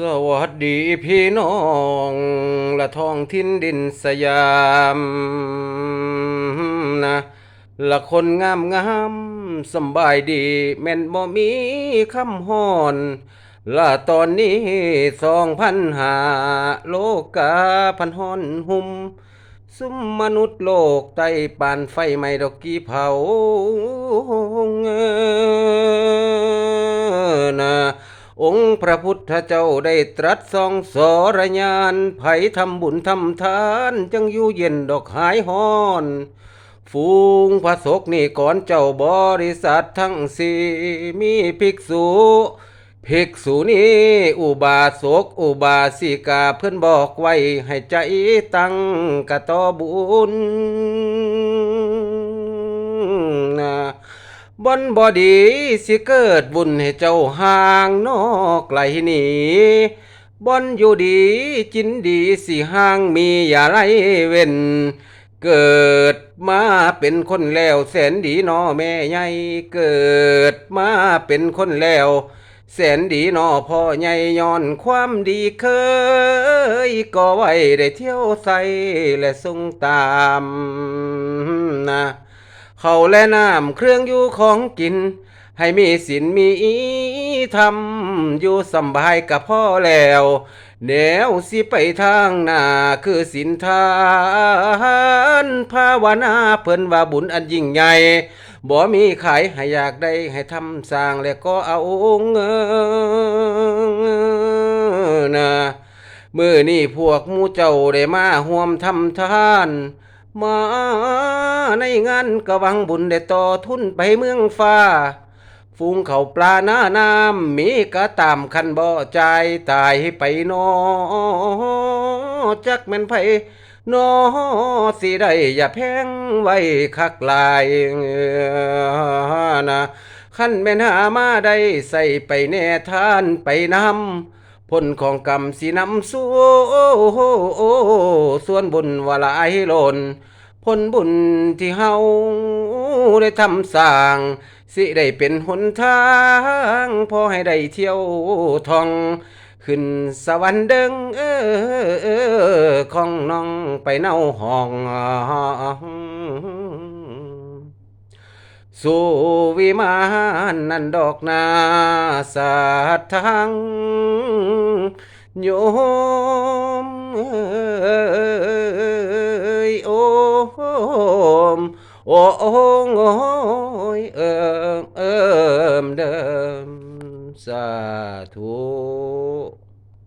สวัสดีพี่น้องและท้องทิ้นดินสยามนะละคนงามงามสบายดีแม่นบ่มีคำฮ้อนละตอนนี้สองพันหาโลกาพันฮ้อนหุมสุมมนุษย์โลกใต้ปานไฟไหม้ดอกกี้เผาเงอน องค์พระพุทธเจ้าได้ตรัสทรงสอนญาณไผทำบุญทำทานจังอยู่เย็นดอกหายฮ้อน ฟูงพระศกนี่ก่อนเจ้าบริษัททั้งสี่มีภิกษุภิกษุนี้อุบาสกอุบาสิกาเพื่อนบอกไว้ ให้ใจตั้งกะตอบุญนะ บนบอดีสิเกิดบุญให้เจ้าห่างนอกไกลหนีบนอยู่ดีจินดีสิห่างมีอย่าไรเว้น เกิดมาเป็นคนแล้วแสนดีนอแม่ใหญ่เกิดมาเป็นคนแล้วแสนดีนอพ่อใหญ่ย้อนความดีเคย ก็ไว้ได้เที่ยวใส่และทรงตามนะ เขาและน้ำเครื่องอยู่ของกิน ให้มีศีลมีธรรมอยู่สบายกับพ่อแล้ว แนวสิไปทางหน้าคือสินทานภาวนาเพิ่นว่าบุญอันยิ่งใหญ่บ่มีขายให้อยากได้ให้ทำสร้างแล้วก็เอาเงินนะมื่อนี่พวกมูเจ้าได้มาห่วมทำทาน มาในงานกะวังบุญได้ต่อทุนไปเมืองฟ้า ฟูงเขาปลาหน้าน้ำมีกะตามคันบ่ใจาตายไปนอจักแม่นไผนอสิได้อย่าแพงไว้คักลายนะขั้นแม่นหามาได้ใส่ไปแน่ทานไปนำ ผลของกรรมสินำสู่ส่วนบุญวลายหล่นผลบุญที่เฮาได้ทำสร้าง สิได้เป็นหนทาง พอให้ได้เที่ยวท่อง ขึ้นสวรรค์เดิงเออเออของน้องไปเน่าห้องสู่วิมานนันดอกนาสัตทัง โยมเอ้ยโอม